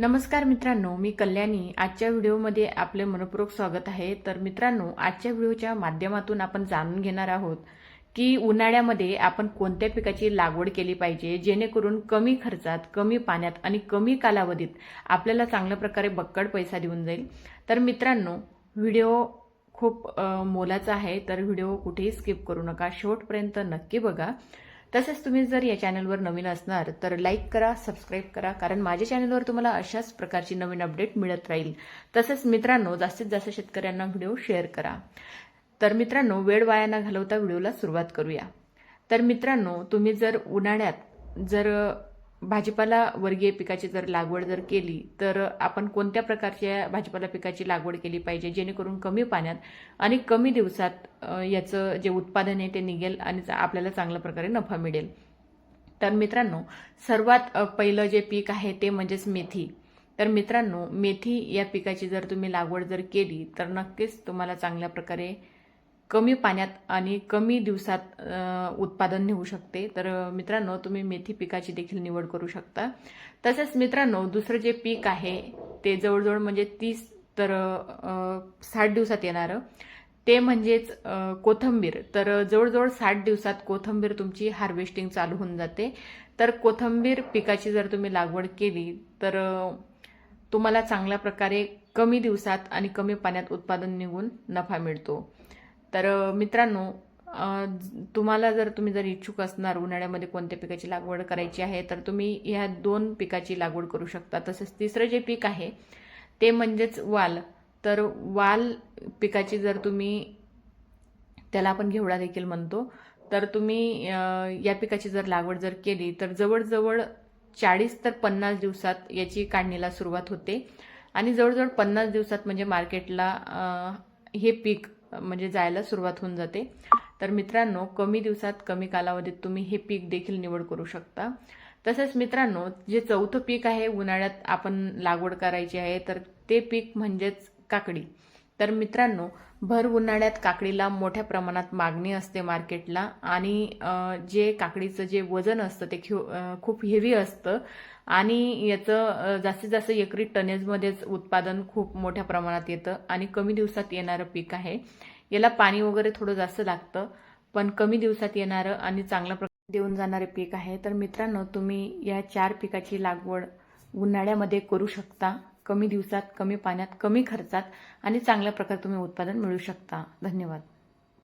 नमस्कार मित्रांनो मी कल्याणी. आजच्या व्हिडिओमध्ये आपले मनपूर्वक स्वागत आहे. तर मित्रांनो आजच्या व्हिडिओच्या माध्यमातून आपण जाणून घेणार आहोत की उन्हाळ्यामध्ये आपण कोणत्या पिकाची लागवड केली पाहिजे जेणेकरून कमी खर्चात कमी पाण्यात आणि कमी कालावधीत आपल्याला चांगल्या प्रकारे बक्कड पैसा देऊन जाईल. तर मित्रांनो व्हिडिओ खूप मोलाचा आहे. तर व्हिडिओ कुठेही स्किप करू नका. शेवटपर्यंत नक्की बघा. तसेच तुम्ही जर या चॅनलवर नवीन असणार तर लाईक करा सबस्क्राईब करा कारण माझ्या चॅनलवर तुम्हाला अशाच प्रकारची नवीन अपडेट मिळत राहील. तसेच मित्रांनो जास्तीत जास्त शेतकऱ्यांना व्हिडिओ शेअर करा. तर मित्रांनो वेळ वाया न घालवता व्हिडिओला सुरुवात करूया. तर मित्रांनो तुम्ही जर उन्हाळ्यात जर भाजीपाला वर्गीय पिकाची जर लागवड जर केली तर आपण कोणत्या प्रकारच्या भाजीपाला पिकाची लागवड केली पाहिजे जेणेकरून कमी पाण्यात आणि कमी दिवसात याचं जे उत्पादन आहे ते निघेल आणि आपल्याला चांगल्या प्रकारे नफा मिळेल. तर मित्रांनो सर्वात पहिलं जे पीक आहे ते म्हणजेच मेथी. तर मित्रांनो मेथी या पिकाची जर तुम्ही लागवड जर केली तर नक्कीच तुम्हाला चांगल्या प्रकारे कमी पाण्यात आणि कमी दिवसात उत्पादन निघू शकते. तर मित्रांनो तुम्ही मेथी पिकाची देखील निवड करू शकता. तसेच मित्रांनो दुसरं जे पीक आहे ते जवळजवळ म्हणजे तीस तर साठ दिवसात येणारं. ते म्हणजेच कोथंबीर. तर जवळजवळ साठ दिवसात कोथंबीर तुमची हार्वेस्टिंग चालू होऊन जाते. तर कोथंबीर पिकाची जर तुम्ही लागवड केली तर तुम्हाला चांगल्या प्रकारे कमी दिवसात आणि कमी पाण्यात उत्पादन निघून नफा मिळतो. तर मित्रांनो तुम्हाला जर तुम्ही जर इच्छुक असणार उन्हाळ्यामध्ये कोणत्या पिकाची लागवड करायची आहे तर तुम्ही ह्या दोन पिकाची लागवड करू शकता. तसेच तिसरं जे पीक आहे ते म्हणजेच वाल. तर वाल पिकाची जर तुम्ही त्याला आपण घेवडा देखील म्हणतो तर तुम्ही या पिकाची जर लागवड जर केली तर जवळजवळ चाळीस तर पन्नास दिवसात याची काढणीला सुरुवात होते. आणि जवळजवळ पन्नास दिवसात म्हणजे मार्केटला हे पीक म्हणजे जायला सुरुवात होऊन जाते. तर मित्रांनो कमी दिवसात कमी कालावधीत तुम्ही हे पीक देखील निवड करू शकता. तसेच मित्रांनो जे चौथं पीक आहे उन्हाळ्यात आपण लागवड करायची आहे तर ते पीक म्हणजेच काकडी. तर मित्रांनो भर उन्हाळ्यात काकडीला मोठ्या प्रमाणात मागणी असते मार्केटला आणि जे काकडीचं जे वजन असतं ते खूप हेवी असतं आणि याचं जास्तीत जास्त एकरी टनेजमध्येच उत्पादन खूप मोठ्या प्रमाणात येतं आणि कमी दिवसात येणारं पीक आहे. याला पाणी वगैरे थोडं जास्त लागतं पण कमी दिवसात येणारं आणि चांगल्या प्रकारे देऊन जाणारे पीक आहे. तर मित्रांनो तुम्ही या चार पिकाची लागवड उन्हाळ्यामध्ये करू शकता. कमी दिवसात कमी पाण्यात कमी खर्चात आणि चांगल्या प्रकारे तुम्ही उत्पादन मिळू शकता. धन्यवाद.